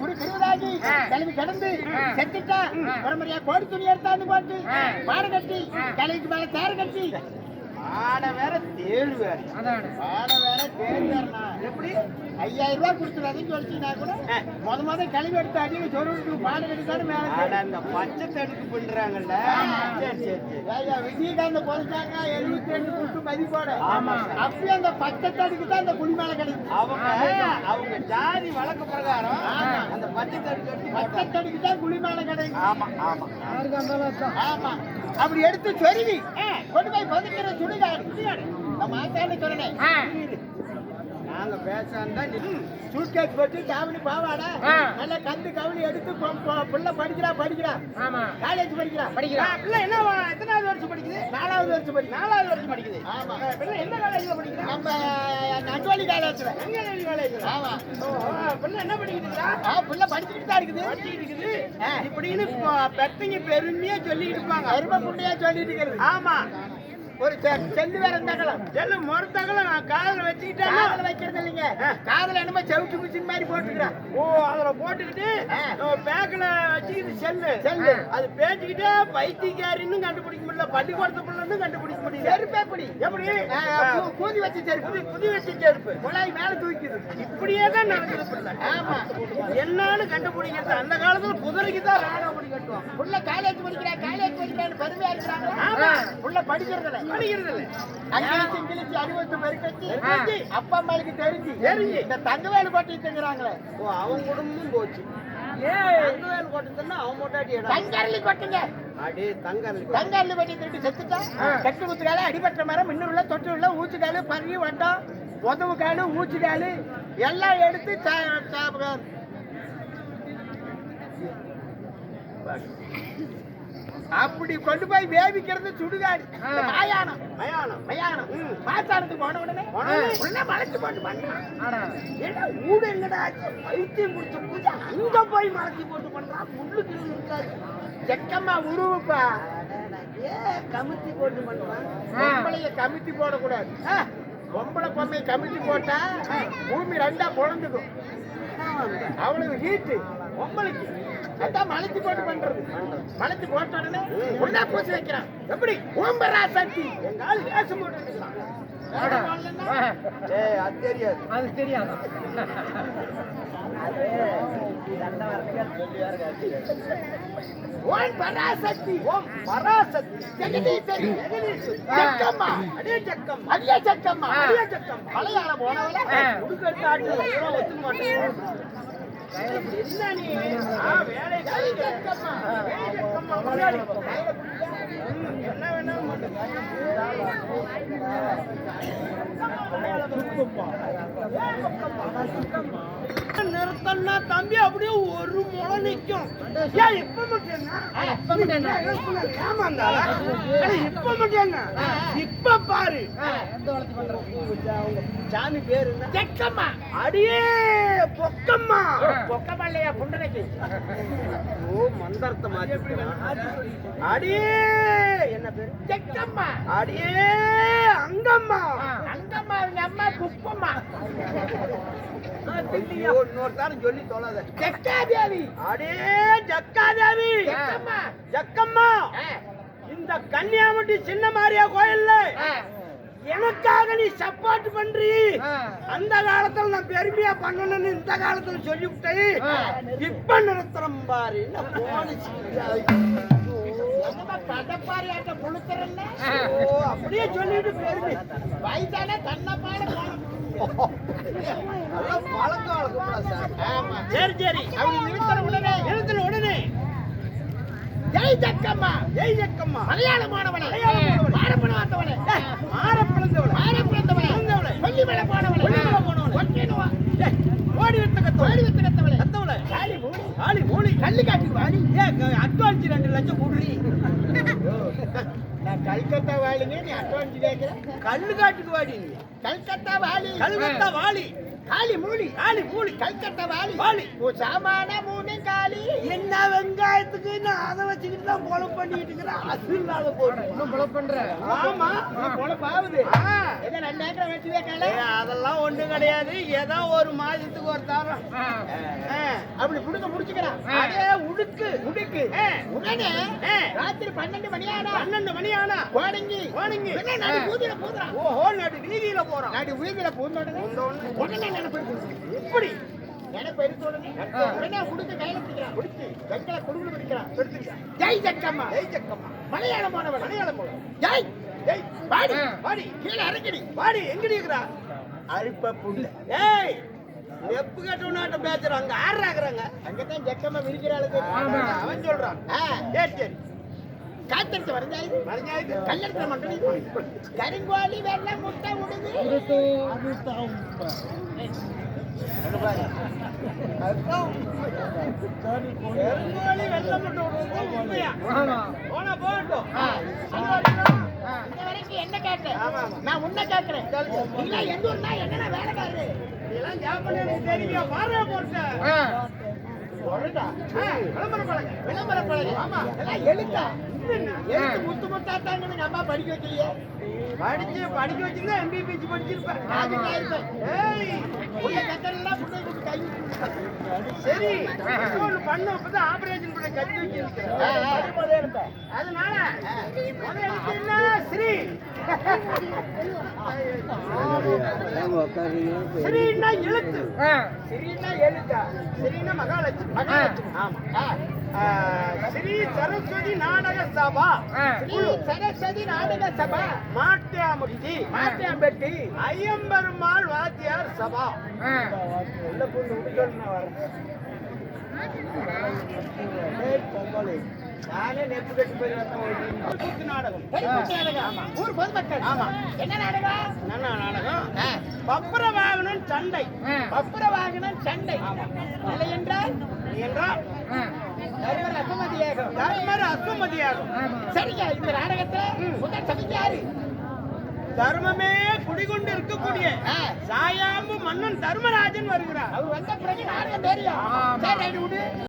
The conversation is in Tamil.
குரு திருவிழாகி கிளம்பி கிடந்து செத்துட்டா பரம்பரையா கோடி துணி எடுத்தாந்து போட்டு பாட கட்டி கிளைக்கு மேல தேர கட்டி. ஆட வேற தேடு வேற ஆட வேற தேடு வேறனா எப்படி? ஐயாயிரம் ரூபாய் கொடுத்துறாதுன்னு சொல்லிட்டீங்கன்னா கூட. முத முத கிளம்பி எடுத்து அடி சொருட்டு பாட கட்டி தான் மேல அந்த பச்சை தடுப்பு பண்றாங்கல்ல சரி சரி. விஜயகாந்த் போட்டாங்க எழுபத்தி ரெண்டு கொடுத்து மதிப்போட. ஆமா. அப்பயும் அந்த பச்சை தடுக்கு தான் அந்த குடி மேல கிடைக்கும் அவங்க அவங்க ஜாதி வழக்கு பிரகாரம் அந்த பச்சை தடுக்கு பச்சை தடுக்கு தான் குடி மேல கிடைக்கும் ஆமா ஆமா. ஆமா. அப்படி எடுத்து சொருவி கொண்டு போய் பதுக்கிற சுடுகாடு சுடுகாடு. நம்ம ஆத்தாண்டு சொன்னேன். நாங்க பேசாந்தா சூட்கேஸ் போட்டு காவலி பாவாடா. நல்ல கந்து கவலி எடுத்து புள்ள படிக்கிறா படிக்கிறா. காலேஜ் படிக்கிறா. படிக்கிறா. பிள்ளை என்ன எத்தனாவது வருஷம் படிக்குது? நாலாவது வருஷம் படிக்குது. நாலாவது வருஷம் படிக்குது. ஆமா. பிள்ளை எந்த காலேஜ்ல படிக்கிறா? நம்ம நட்வாலி காலேஜ்ல நட்வாலி காலேஜ்ல ஆமா. பிள்ளை என்ன படிக்குதுடா? ஆ பிள்ளை படிச்சுக்கிட்டு தான் இருக்குது. படிச்சுக்கிட்டு இருக்குது. இப்படின்னு பெத்தங்க பெருமையா சொல்லிட்டு இருப்பாங்க. பெருமை புண்ணியா சொல்லிட்டு இருக்கிறது. ஆமா. செல்லு வேற இருந்தாக்கலாம் செல்லு மொரத்தகல நான் காதல வச்சுக்கிட்டேன் காதல வைக்கிறது இல்லைங்க காதல என்னமோ செவுட்டு மிஷின் மாதிரி போட்டுக்கிறேன் ஓ அதுல போட்டுக்கிட்டு பேக்ல வச்சுக்கிட்டு செல்லு. செல்லு. அது பேசிக்கிட்டே பைத்தியக்காரின்னு கண்டுபிடிக்க முடியல. பள்ளிக்கூடத்து பிள்ளைன்னு கண்டுபிடிக்க முடியல. செருப்பு எப்படி? எப்படி கூதி வச்ச செருப்பு. குதி வச்ச செருப்பு. குழாய் மேல தூக்கிது இப்படியே தான் நடக்குது பிள்ளை. ஆமா. என்னன்னு கண்டுபிடிக்கிறது. அந்த காலத்துல குதிரைக்கு தான் ராணா முடி கட்டுவோம் புள்ள காலேஜ் படிக்கிறா காலேஜ் படிக்கிறான்னு பெருமையா இருக்கிறாங்க புள்ள படிக்கிறதுல படிக்கிறதுல அங்கிலிச்சு இங்கிலிச்சு பெருக்கி அப்பா அம்மாளுக்கு தெரிஞ்சு தெரிஞ்சு. இந்த தங்கவேலு கோட்டை தங்குறாங்களே ஓ அவன் குடும்பமும் போச்சு. தங்கவேலு கோட்டை அவன் மொட்டாட்டி தங்கரலி கொட்டுங்க. அடே தங்கரலி தங்கரலி கொட்டி திருட்டு செத்துட்டா? கட்டு குத்துக்கால அடிபட்ட மரம் மின்னூர்ல தொட்டு உள்ள ஊச்சுக்காலு பறி வட்டம் உதவு காலு ஊச்சுக்காலு எல்லாம் எடுத்து சா- சா- அப்படி கொண்டு போய் வேவிக்கிறது சுடுகாடு. மயானம். மயானம். மயானம். பாத்தானத்துக்கு போன உடனே உடனே? மலைச்சு போட்டு பண்ணான் ஏன்னா ஊடு எங்கடா ஆச்சு? பைத்தியம் பிடிச்ச பூஜை அங்க போய் மலைச்சு போட்டு பண்றான் முள்ளுக்கு இருக்காது. செக்கம்மா உருவுப்பா. ஏ கமித்தி போட்டு பண்றான் பொம்பளைய கமித்தி போடக்கூடாது. பொம்பளை பொம்மையை கமித்தி போட்டா பூமி ரெண்டா பொழந்துக்கும். அவளுக்கு ஹீட்டு பொம்பளைக்கு அதான் மலைச்சு போட்டு பண்றது. மலைச்சு போட்ட உடனே ஒன்னா பூசி வைக்கிறான். எப்படி? ஓம்பரா சக்தி எங்க ஆள் வேஷம் போட்டு அது தெரியாது. அது தெரியாது? ஓம் பராசக்தி ஓம் பராசக்தி ஜக்கம்மா. அடியே ஜக்கம்மா அடியே ஜக்கம்மா. அடியே ஜக்கம்மா. மலையாள போனவள உடுக்கட்டு ஆட்டு எல்லாம் ஒத்துக்க மாட்டேன். என்ன வேணாலும் ஆ வேலை நிறுத்தம்னா தம்பி அப்படியே ஒரு முளை நிக்கும். ஏன் இப்ப மட்டும்? இப்ப மட்டும் இப்ப பாரு. சாமி பேரு என்ன? ஜக்கம்மா. அடியே பொக்கம்மா. பொக்கம்மா இல்லையா புண்டனைக்கு? ஓ மந்தர்த்த மாதிரி அடியே என்ன பேரு? ஜக்கம்மா. அடியே அங்கம்மா. அவங்க அம்மா குப்பம்மா இன்னொருத்தாரும் சொல்லி. ஜக்காதேவி. அடே ஜக்காதேவி. ஜக்கம்மா. இந்த கன்னியாகுமரி சின்ன மாரியா கோயில்ல எனக்காக நீ சப்போர்ட் பண்றி அந்த காலத்துல நான் பெருமையா பண்ணணும்னு இந்த காலத்துல சொல்லிவிட்டேன் இப்ப நிறுத்துறோம் பாரு போனுச்சு. அப்படியே சொல்லிட்டு பெருமை வயசான பழக்கம் வழக்கம் சார். சரி சரி. அப்படி நிறுத்தின உடனே. நிறுத்தின உடனே. ஜெய் ஜக்கம்மா. ஜெய் ஜக்கம்மா. மலையாளமானவனே மாரப்பிழந்தவனே மாரப்பிழந்தவனே வந்தவனே கொல்லி மேல போனவனே ஓடி வித்த கத்த ஓடி வித்த மூடி காளி மூடி. கல்லு காட்டி வாடி. ஏ அட்வான்ஸ் ரெண்டு லட்சம் குடுறி. நான் கல்கத்தா நீ அட்வான்ஸ் கேக்குற? கல்லு காட்டுக்கு வாடி நீ. கல்கத்தா கல்கத்தா வாலி காளி மூலி காளி மூலி கல்கத்தா வாலி வாலி ஓ சாமான மூணு காளி. என்ன வெங்காயத்துக்கு நான் அதை வச்சுக்கிட்டு தான் பொழப்பு பண்ணிட்டு இருக்கிறேன் பொழப்பு பண்ற? ஆமா. பொழப்பு ஆகுது ஏதோ ரெண்டு ஏக்கரை வச்சு வைக்கல? அதெல்லாம் ஒண்ணு கிடையாது. ஏதோ ஒரு மாதத்துக்கு ஒரு தரம். அப்படி புடுங்க முடிச்சுக்கிறான். அதே உடுக்கு. உடுக்கு. உடனே. ராத்திரி பன்னெண்டு மணி ஆனா பன்னெண்டு மணி ஆனா கோடங்கி. கோடங்கி. நடு ஊதியில பூதுறான் ஓஹோ நடு வீதியில போறான். நடு ஊதியில பூந்த உடனே நினைப்பு. இப்படி. நினைப்பு எடுத்த உடனே. உடனே உடுக்க கையில பிடிக்கிறான். பிடிச்சு. வெங்கல குடுகுடு பிடிக்கிறான். எடுத்துக்க ஜெய் ஜக்கம்மா. ஜெய் ஜக்கம்மா. மலையாளம் போனவன். மலையாளம் போல ஜெய். ஜெய். பாடி. பாடி கீழே இறங்கிடி. வாடி எங்கடி இருக்கிறா? அழுப்ப புள்ள. ஏய். எப்ப கேட்டவனாட்டம் பேசுறாங்க ஆடுறாங்க அங்கதான் ஜக்கம்மா விரிக்கிறாளுக்கு அவன் சொல்றான். சரி சரி. காத்தடிச்சு வரஞ்சாயது மறைஞ்சாயுது கல்லெடுத்த மண்டலி கருங்கோழி வெள்ளை முட்டை உடுது பெருங்கோழி வெள்ளம் மட்டும் விடுறது போனா போகட்டும். இந்த வரைக்கும் என்ன கேட்டேன். நான் உன்னை கேட்கிறேன். எந்த ஊர்னா என்னன்னா முத்து முத்தா தாங்கன்னு அம்மா படிக்க வைக்கலையே படிச்சு படிக்க வச்சிருந்தா எம்பிபிஎஸ் படிச்சிருப்பேன் சரி பண்ண ஆபரேஷன் பண்ண கட்டி வச்சிருக்கேன் அதனால முதல்ல ஸ்ரீன்னா எழுத்து? சரின்னா எழுத்தா? ஸ்ரீன்னா மகாலட்சுமி? மகாலட்சுமி. ஸ்ரீ சரஸ்வதி நாடக சபா. ஸ்ரீ சரஸ்வதி நாடக சபா. மாட்டியாமுட்டி மாட்டியாம்பட்டி ஐயம்பெருமாள் வாத்தியார் சபா. உள்ள வரேன் ஏய், பொங்கலே. நானே நெப்பு கட்டி போய் வரேன் கூத்து நாடகம். தெருக்கூத்து நாடகம். ஊர் பொதுமக்கள் ஆமா. என்ன நாடகம்? என்ன நாடகம்? ஆ. பப்பர வாகனம் சண்டை. பப்புர வாகனம் சண்டை. இல்லை என்றால்? என்றால்? அசமதியாகும் தர்மர் அசுமதியாகும் சரிங்க இந்த நாடகத்துல முதல் சமைக்க யாரு? தர்மமே குடிகொண்டு இருக்கக்கூடிய. சாயாம்பு மன்னன் தர்மராஜன் வருகிறார். அவர் வந்த பிறகு நாடகம் தெரியும்.